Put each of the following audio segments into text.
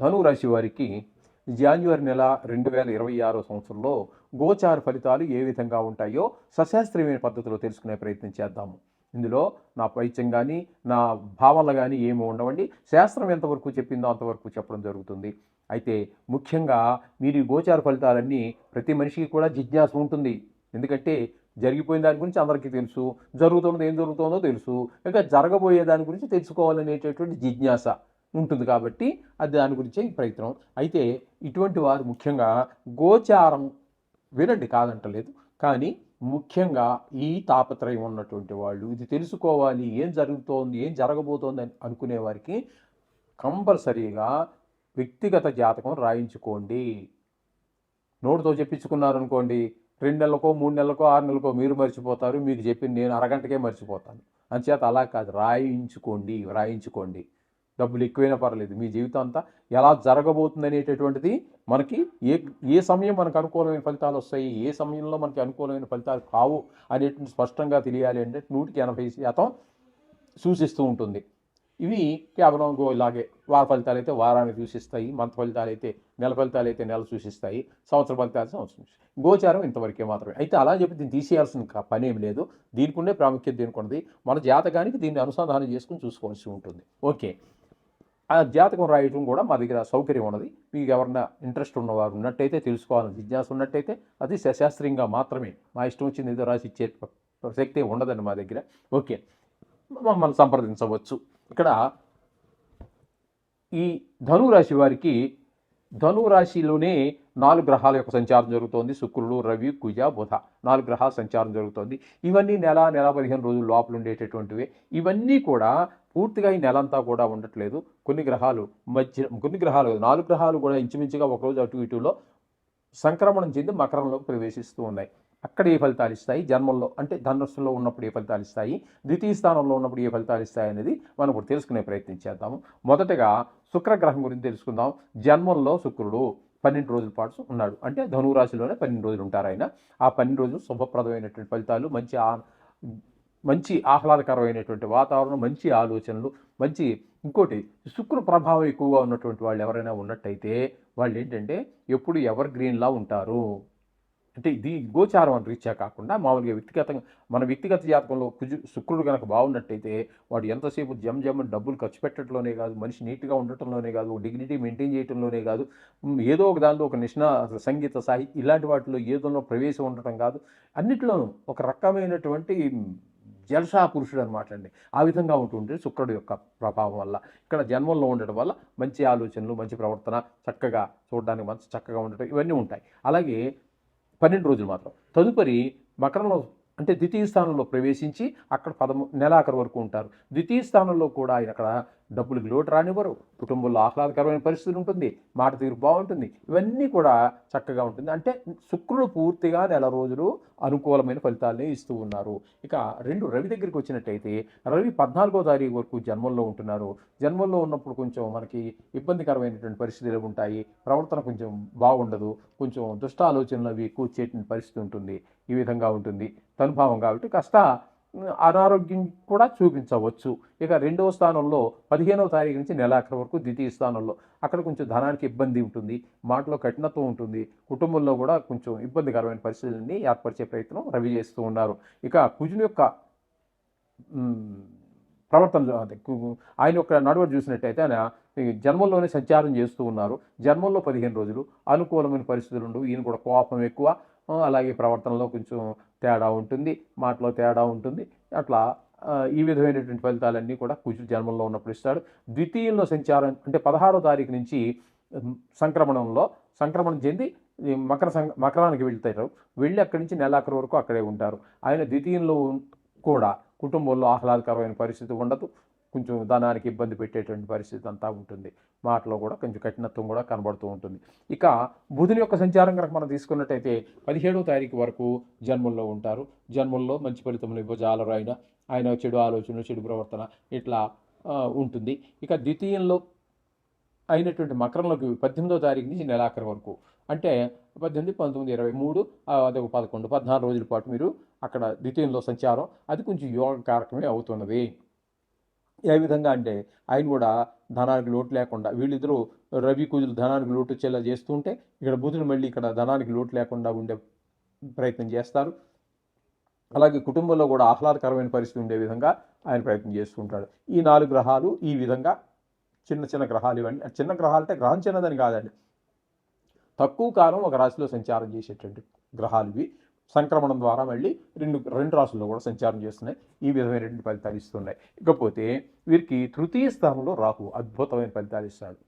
ధనురాశి వారికి జాన్యువరి నెల రెండు వేల ఇరవై ఆరో సంవత్సరంలో గోచార ఫలితాలు ఏ విధంగా ఉంటాయో సశాస్త్రీయమైన పద్ధతిలో తెలుసుకునే ప్రయత్నం చేద్దాము. ఇందులో నా పైత్యం కానీ నా భావనలు కానీ ఏమి ఉండవండి. శాస్త్రం ఎంతవరకు చెప్పిందో అంతవరకు చెప్పడం జరుగుతుంది. అయితే ముఖ్యంగా మీరు ఈ గోచార ఫలితాలన్నీ ప్రతి మనిషికి కూడా జిజ్ఞాస ఉంటుంది. ఎందుకంటే జరిగిపోయిన దాని గురించి అందరికీ తెలుసు జరుగుతున్నది ఏం జరుగుతుందో తెలుసు. ఇంకా జరగబోయే దాని గురించి తెలుసుకోవాలనేటటువంటి జిజ్ఞాస. ఉంటుంది కాబట్టి అది దాని గురించే ఈ ప్రయత్నం. అయితే ఇటువంటి వారు ముఖ్యంగా గోచారం వినండి కాదంటలేదు. కానీ ముఖ్యంగా ఈ తాపత్రయం ఉన్నటువంటి వాళ్ళు ఇది తెలుసుకోవాలి ఏం జరుగుతోంది ఏం జరగబోతోంది అని అనుకునే వారికి కంపల్సరీగా వ్యక్తిగత జాతకం రాయించుకోండి. నోటితో చెప్పించుకున్నారు అనుకోండి రెండు నెలలకో మూడు నెలలకో ఆరు నెలలకో మీరు మర్చిపోతారు మీకు చెప్పింది నేను అరగంటకే మర్చిపోతాను. అంచేత అలా కాదు రాయించుకోండి రాయించుకోండి. డబ్బులు ఎక్కువైనా పర్లేదు. మీ జీవితం అంతా ఎలా జరగబోతుంది అనేటటువంటిది మనకి ఏ ఏ సమయం మనకు అనుకూలమైన ఫలితాలు వస్తాయి? ఏ సమయంలో మనకి అనుకూలమైన ఫలితాలు కావు? అనేటువంటి స్పష్టంగా తెలియాలి అంటే నూటికి ఎనభై శాతం సూచిస్తూ ఉంటుంది. ఇవి కేవలం గో ఇలాగే వార ఫలితాలు అయితే వారానికి సూచిస్తాయి మంత్ ఫలితాలు అయితే నెల ఫలితాలు అయితే నెల సూచిస్తాయి సంవత్సర ఫలితాలు సంవత్సరం గోచారం ఇంతవరకే మాత్రమే. అయితే అలా చెప్పి దీన్ని తీసేయాల్సిన పని ఏమి లేదు. దీనికి ఉండే ప్రాముఖ్యత దీనికి ఉన్నది మన జాతకానికి దీన్ని అనుసంధానం చేసుకుని చూసుకోవాల్సి ఉంటుంది. ఓకే. ఆ జాతకం రాయటం కూడా మా దగ్గర సౌకర్యం ఉన్నది. మీకు ఎవరన్నా ఇంట్రెస్ట్ ఉన్నవారు ఉన్నట్టయితే తెలుసుకోవాలని జిజ్ఞాస ఉన్నట్టయితే అది సశాస్త్రీయంగా మాత్రమే. మా ఇష్టం వచ్చింది ఏదో రాసి ఇచ్చే శక్తి ఉండదండి మా దగ్గర. ఓకే. మమ్మల్ని సంప్రదించవచ్చు. ఇక్కడ ఈ ధనురాశి వారికి ధను రాశిలోనే నాలుగు గ్రహాల యొక్క సంచారం జరుగుతోంది. శుక్రుడు రవి కుజ బుధ. నాలుగు గ్రహాల సంచారం జరుగుతోంది. ఇవన్నీ నెల నెల పదిహేను రోజుల లోపల ఉండేటటువంటివి. ఇవన్నీ కూడా పూర్తిగా ఈ నెలంతా కూడా ఉండట్లేదు. కొన్ని గ్రహాలు మధ్య కొన్ని గ్రహాలు నాలుగు గ్రహాలు కూడా ఇంచుమించుగా ఒకరోజు అటు ఇటులో సంక్రమణం చెంది మకరంలోకి ప్రవేశిస్తూ ఉన్నాయి. అక్కడ ఏ ఫలితాలు ఇస్తాయి? జన్మంలో అంటే ధనుస్సులో ఉన్నప్పుడు ఏ ఫలితాలు ఇస్తాయి? ద్వితీయ స్థానంలో ఉన్నప్పుడు ఏ ఫలితాలు ఇస్తాయి అనేది మనం ఇప్పుడు తెలుసుకునే ప్రయత్నం చేద్దాము. మొదటగా శుక్రగ్రహం గురించి తెలుసుకుందాం. జన్మంలో శుక్రుడు. పన్నెండు రోజుల పాటు ఉన్నాడు. అంటే ధనురాశిలోనే పన్నెండు రోజులు ఉంటారు ఆయన. ఆ పన్నెండు రోజులు శుభప్రదమైనటువంటి ఫలితాలు మంచి మంచి ఆహ్లాదకరమైనటువంటి వాతావరణం మంచి ఆలోచనలు మంచి ఇంకోటి శుక్ర ప్రభావం ఎక్కువగా ఉన్నటువంటి వాళ్ళు ఎవరైనా ఉన్నట్టయితే వాళ్ళు ఏంటంటే ఎప్పుడు ఎవర్ గ్రీన్లా ఉంటారు. అంటే ఇది గోచారం అని రీత్యా కాకుండా మామూలుగా వ్యక్తిగతంగా మన వ్యక్తిగత జాతకంలో కుజు శుక్రుడు కనుక బాగున్నట్టయితే వాడు ఎంతసేపు జమ్ జమ్ డబ్బులు ఖర్చు పెట్టడంలోనే కాదు మనిషి నీట్గా ఉండటంలోనే కాదు డిగ్నిటీ మెయింటైన్ చేయడంలోనే కాదు ఏదో ఒక దానిలో ఒక నిష్ణ సంగీత సాహిత్యం ఇలాంటి వాటిలో ఏదో ప్రవేశం ఉండటం కాదు. అన్నిటిలోనూ ఒక రకమైనటువంటి జలసా పురుషుడు అనమాట అండి. ఆ విధంగా ఉంటుంటే శుక్రుడు యొక్క ప్రభావం వల్ల. ఇక్కడ జన్మంలో ఉండడం వల్ల మంచి ఆలోచనలు మంచి ప్రవర్తన చక్కగా చూడడానికి మంచి చక్కగా ఉండటం ఇవన్నీ ఉంటాయి. అలాగే పన్నెండు రోజులు మాత్రం. తదుపరి మకరంలో అంటే ద్వితీయ స్థానంలో ప్రవేశించి అక్కడ పదము నెలాఖరు వరకు ఉంటారు. ద్వితీయ స్థానంలో కూడా ఆయన అక్కడ డబ్బులకు లోటు రానివ్వరు. కుటుంబంలో ఆహ్లాదకరమైన పరిస్థితి ఉంటుంది మాట తీరు బాగుంటుంది. ఇవన్నీ కూడా చక్కగా ఉంటుంది. అంటే శుక్రుడు పూర్తిగా నెల రోజులు అనుకూలమైన ఫలితాలని ఇస్తూ ఉన్నారు. ఇక రెండు రవి దగ్గరికి వచ్చినట్టయితే రవి పద్నాలుగో తారీఖు వరకు జన్మంలో ఉంటున్నారు. జన్మంలో ఉన్నప్పుడు కొంచెం మనకి ఇబ్బందికరమైనటువంటి పరిస్థితులు ఉంటాయి. ప్రవర్తన కొంచెం బాగుండదు. కొంచెం దుష్ట ఆలోచనలు అవి ఎక్కువ చేయటం పరిస్థితి ఉంటుంది. ఈ విధంగా ఉంటుంది. తనుభావం కాబట్టి కాస్త అనారోగ్యం కూడా చూపించవచ్చు. ఇక రెండవ స్థానంలో పదిహేనవ తారీఖు నుంచి నెలాఖరు వరకు ద్వితీయ స్థానంలో అక్కడ కొంచెం ధనానికి ఇబ్బంది ఉంటుంది. మాటలో కఠినత్వం ఉంటుంది. కుటుంబంలో కూడా కొంచెం ఇబ్బందికరమైన పరిస్థితులని ఏర్పరిచే ప్రయత్నం రవి చేస్తూ ఉన్నారు. ఇక కుజుని యొక్క ప్రవర్తన ఆయన యొక్క నడవడి చూసినట్టయితే ఆయన ఈ జన్మంలోనే సంచారం చేస్తూ ఉన్నారు. జన్మంలో పదిహేను రోజులు. అనుకూలమైన పరిస్థితులు ఉండవు ఈయన కూడా కోపం ఎక్కువ. అలాగే ప్రవర్తనలో కొంచెం తేడా ఉంటుంది. మాటలో తేడా ఉంటుంది. అట్లా ఈ విధమైనటువంటి ఫలితాలన్నీ కూడా కుజు జన్మంలో ఉన్నప్పుడు ఇస్తాడు. ద్వితీయంలో సంచారం అంటే పదహారో తారీఖు నుంచి సంక్రమణంలో సంక్రమణం చెంది ఈ మకర సం మకరానికి వెళ్తారు. వెళ్ళి అక్కడి నుంచి నెలాఖరు వరకు అక్కడే ఉంటారు. ఆయన ద్వితీయంలో కూడా కుటుంబంలో ఆహ్లాదకరమైన పరిస్థితి ఉండదు. కొంచెం ధనానికి ఇబ్బంది పెట్టేటువంటి పరిస్థితి అంతా ఉంటుంది. మాటలో కూడా కొంచెం కఠినత్వం కూడా కనబడుతూ ఉంటుంది. ఇక బుధుని యొక్క సంచారం కనుక మనం తీసుకున్నట్టయితే పదిహేడవ తారీఖు వరకు జన్మల్లో ఉంటారు. జన్మల్లో మంచి ఫలితములు ఇవ్వజాలరు ఆయన ఆయన చెడు ఆలోచన చెడు ప్రవర్తన ఇట్లా ఉంటుంది. ఇక ద్వితీయంలో అయినటువంటి మకరంలోకి పద్దెనిమిదో తారీఖు నుంచి నెలాఖరు వరకు. అంటే పద్దెనిమిది పంతొమ్మిది ఇరవై మూడు అదే అదొక పదకొండు పద్నాలుగు రోజుల పాటు మీరు అక్కడ ద్వితీయంలో సంచారం. అది కొంచెం యోగ కారకమే అవుతున్నది. ఏ విధంగా అంటే ఆయన కూడా ధనానికి లోటు లేకుండా వీళ్ళిద్దరూ రవి కుజులు ధనానికి లోటు వచ్చేలా చేస్తుంటే ఇక్కడ బుధుడు మళ్ళీ ఇక్కడ ధనానికి లోటు లేకుండా ఉండే ప్రయత్నం చేస్తారు. అలాగే కుటుంబంలో కూడా ఆహ్లాదకరమైన పరిస్థితి ఉండే విధంగా ఆయన ప్రయత్నం చేస్తుంటాడు ఈ నాలుగు గ్రహాలు ఈ విధంగా చిన్న చిన్న గ్రహాలు ఇవన్నీ చిన్న గ్రహాలు అంటే గ్రహం చిన్నదని కాదండి. తక్కువ కాలం ఒక రాశిలో సంచారం చేసేటువంటి గ్రహాలు ఇవి. సంక్రమణం ద్వారా మళ్ళీ రెండు రెండు రాశుల్లో కూడా సంచారం చేస్తున్నాయి. ఈ విధమైనటువంటి ఫలితాలు ఇస్తున్నాయి. ఇకపోతే వీరికి తృతీయ స్థానంలో రాహు అద్భుతమైన ఫలితాలు ఇస్తాడు.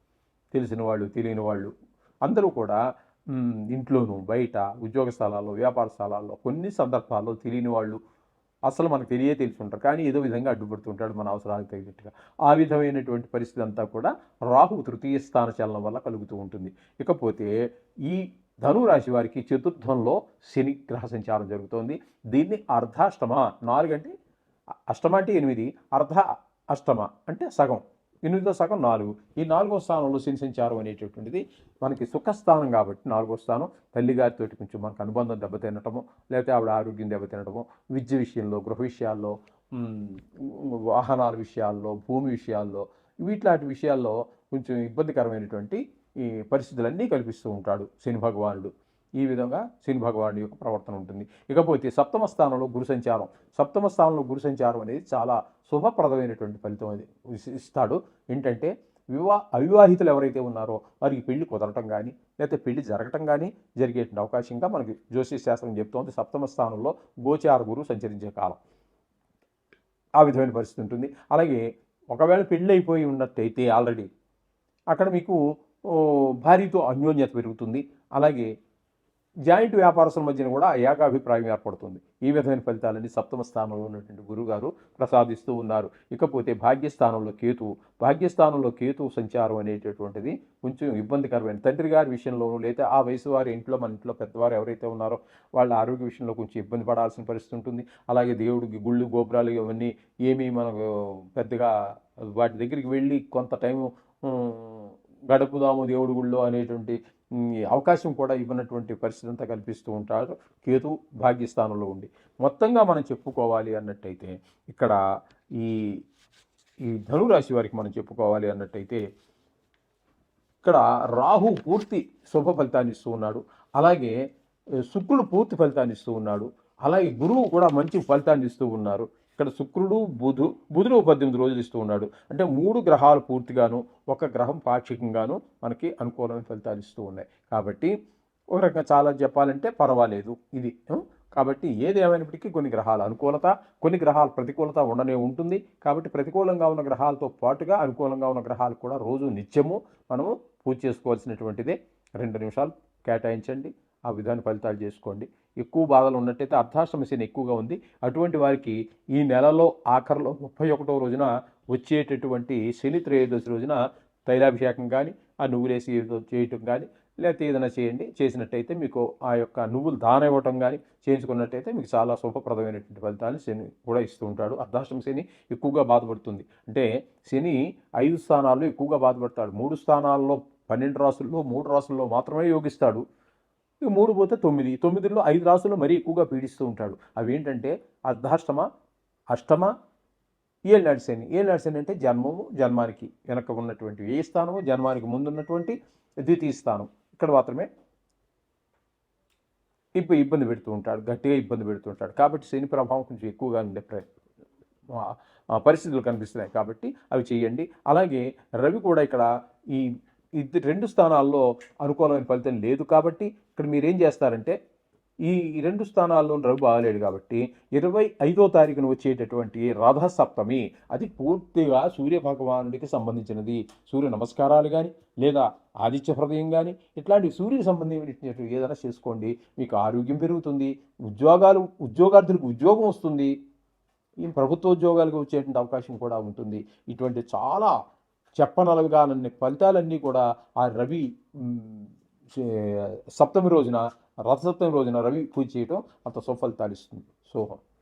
తెలిసిన వాళ్ళు తెలియని వాళ్ళు. అందరూ కూడా ఇంట్లోనూ బయట ఉద్యోగ స్థలాల్లో వ్యాపార స్థలాల్లో కొన్ని సందర్భాల్లో తెలియని వాళ్ళు అసలు మనకు తెలియే తెలిసి ఉంటారు కానీ ఏదో విధంగా అడ్డుపడుతుంటాడు మన అవసరాలకు తగినట్టుగా. ఆ విధమైనటువంటి పరిస్థితి అంతా కూడా రాహు తృతీయ స్థాన చలనం వల్ల కలుగుతూ ఉంటుంది. ఇకపోతే ఈ ధనురాశి వారికి చతుర్థంలో శని గ్రహ సంచారం జరుగుతోంది. దీన్ని అర్ధాష్టమ నాలుగంటే అష్టమ అంటే ఎనిమిది అర్ధ అష్టమ అంటే సగం. ఎనిమిదో సగం నాలుగు. ఈ నాలుగో స్థానంలో శని సంచారం అనేటటువంటిది మనకి సుఖస్థానం కాబట్టి నాలుగో స్థానం. తల్లిగారితో కొంచెం మనకు అనుబంధం దెబ్బతినటము లేకపోతే ఆవిడ ఆరోగ్యం దెబ్బతినటము విద్య విషయంలో గృహ విషయాల్లో వాహనాల విషయాల్లో భూమి విషయాల్లో వీటిలాంటి విషయాల్లో కొంచెం ఇబ్బందికరమైనటువంటి ఈ పరిస్థితులన్నీ కల్పిస్తూ ఉంటాడు శని భగవానుడు. ఈ విధంగా శని భగవానుడి యొక్క ప్రవర్తన ఉంటుంది. ఇకపోతే సప్తమ స్థానంలో గురు సంచారం. సప్తమ స్థానంలో గురు సంచారం అనేది చాలా శుభప్రదమైనటువంటి ఫలితం అది ఇస్తాడు. ఏంటంటే వివా అవివాహితులు ఎవరైతే ఉన్నారో వారికి పెళ్ళి కుదరటం కానీ లేకపోతే పెళ్ళి జరగటం కానీ జరిగేటువంటి అవకాశంగా మనకి జ్యోతిష్ శాస్త్రం చెప్తోంది సప్తమ స్థానంలో గోచార గురువు సంచరించే కాలం. ఆ విధమైన పరిస్థితి ఉంటుంది. అలాగే ఒకవేళ పెళ్ళి అయిపోయి ఉన్నట్టయితే ఆల్రెడీ అక్కడ మీకు భార్యతో అన్యోన్యత పెరుగుతుంది. అలాగే జాయింట్ వ్యాపారస్తుల మధ్యన కూడా ఏకాభిప్రాయం ఏర్పడుతుంది. ఈ విధమైన ఫలితాలని సప్తమ స్థానంలో ఉన్నటువంటి గురుగారు ప్రసాదిస్తూ ఉన్నారు. ఇకపోతే భాగ్యస్థానంలో కేతు భాగ్యస్థానంలో కేతు సంచారం అనేటటువంటిది కొంచెం ఇబ్బందికరమైన తండ్రి గారి విషయంలోనూ లేదా ఆ వయసు వారి ఇంట్లో మన ఇంట్లో పెద్దవారు ఎవరైతే ఉన్నారో వాళ్ళ ఆరోగ్య విషయంలో కొంచెం ఇబ్బంది పడాల్సిన పరిస్థితి ఉంటుంది. అలాగే దేవుడికి గుళ్ళు గోపురాలు ఇవన్నీ ఏమీ మనకు పెద్దగా వాటి దగ్గరికి వెళ్ళి కొంత టైం గడుపుదాము దేవుడి గుళ్ళో అనేటువంటి అవకాశం కూడా ఇవ్వనటువంటి పరిస్థితి అంతా కల్పిస్తూ ఉంటారు. కేతు భాగ్యస్థానంలో ఉండి. మొత్తంగా మనం చెప్పుకోవాలి అన్నట్టయితే ఇక్కడ ఈ ఈ ధనురాశి వారికి మనం చెప్పుకోవాలి అన్నట్టయితే ఇక్కడ రాహు పూర్తి శుభ ఫలితాన్ని ఇస్తూ ఉన్నాడు. అలాగే శుక్రుడు పూర్తి ఫలితాన్ని ఇస్తూ ఉన్నాడు. అలాగే గురువు కూడా మంచి ఫలితాన్ని ఇస్తూ ఉన్నారు. ఇక్కడ శుక్రుడు బుధు బుధుడు పద్దెనిమిది రోజులు ఇస్తూ ఉన్నాడు. అంటే మూడు గ్రహాలు పూర్తిగాను ఒక గ్రహం పాక్షికంగాను మనకి అనుకూలమైన ఫలితాలు ఇస్తూ ఉన్నాయి. కాబట్టి ఒక రకంగా చాలా చెప్పాలంటే పర్వాలేదు ఇది. కాబట్టి ఏది ఏమైనప్పటికీ కొన్ని గ్రహాల అనుకూలత కొన్ని గ్రహాల ప్రతికూలత ఉండనే ఉంటుంది. కాబట్టి ప్రతికూలంగా ఉన్న గ్రహాలతో పాటుగా అనుకూలంగా ఉన్న గ్రహాలు కూడా రోజు నిత్యము మనము పూజ చేసుకోవాల్సినటువంటిదే. రెండు నిమిషాలు కేటాయించండి. ఆ విధాన ఫలితాలు చేసుకోండి. ఎక్కువ బాధలు ఉన్నట్టయితే అర్ధాశ్రమ శని ఎక్కువగా ఉంది. అటువంటి వారికి ఈ నెలలో ఆఖరిలో ముప్పై ఒకటో రోజున వచ్చేటటువంటి శని త్రయోదశి రోజున తైలాభిషేకం కానీ ఆ నువ్వులేసి చేయటం కానీ లేకపోతే ఏదైనా చేయండి. చేసినట్టయితే మీకు ఆ యొక్క నువ్వులు దాన ఇవ్వటం కానీ చేయించుకున్నట్టయితే మీకు చాలా శుభప్రదమైనటువంటి ఫలితాలు శని కూడా ఇస్తూ ఉంటాడు. అర్ధాష్టమ శని ఎక్కువగా బాధపడుతుంది. అంటే శని ఐదు స్థానాల్లో ఎక్కువగా బాధపడతాడు. మూడు స్థానాల్లో పన్నెండు రాసుల్లో మూడు రాసుల్లో మాత్రమే యోగిస్తాడు. ఇక మూడు పోతే తొమ్మిది. తొమ్మిదిలో ఐదు రాసులు మరీ ఎక్కువగా పీడిస్తూ ఉంటాడు. అవి ఏంటంటే అర్ధాష్టమ అష్టమ ఏళ్ళనాడు శని. ఏళ్ళనాడు శని అంటే జన్మము జన్మానికి వెనక ఉన్నటువంటి ఏ స్థానము జన్మానికి ముందున్నటువంటి ద్వితీయ స్థానం. ఇక్కడ మాత్రమే ఇప్పుడు ఇబ్బంది పెడుతూ ఉంటాడు గట్టిగా ఇబ్బంది పెడుతూ ఉంటాడు. కాబట్టి శని ప్రభావం కొంచెం ఎక్కువగా ఉండే పరిస్థితులు కనిపిస్తున్నాయి కాబట్టి అవి చేయండి. అలాగే రవి కూడా ఇక్కడ ఈ ఇది రెండు స్థానాల్లో అనుకూలమైన ఫలితం లేదు కాబట్టి ఇక్కడ మీరు ఏం చేస్తారంటే ఈ రెండు స్థానాల్లో రవి బాగలేడు కాబట్టి ఇరవై ఐదో తారీఖున వచ్చేటటువంటి రథసప్తమి అది పూర్తిగా సూర్య భగవానుడికి సంబంధించినది. సూర్య నమస్కారాలు కానీ లేదా ఆదిత్య హృదయం కానీ ఇట్లాంటి సూర్యుకి సంబంధించినటువంటి ఏదైనా చేసుకోండి. మీకు ఆరోగ్యం పెరుగుతుంది ఉద్యోగాలు ఉద్యోగార్థులకు ఉద్యోగం వస్తుంది. ఈ ప్రభుత్వ ఉద్యోగాలకు వచ్చేటువంటి అవకాశం కూడా ఉంటుంది. ఇటువంటి చాలా చెప్పనలుగానన్ని ఫలితాలన్నీ కూడా ఆ రవి సప్తమి రోజున రథసప్తమి రోజున రవి పూజ చేయటం అంత సుఫలితాలు ఇస్తుంది. సోహం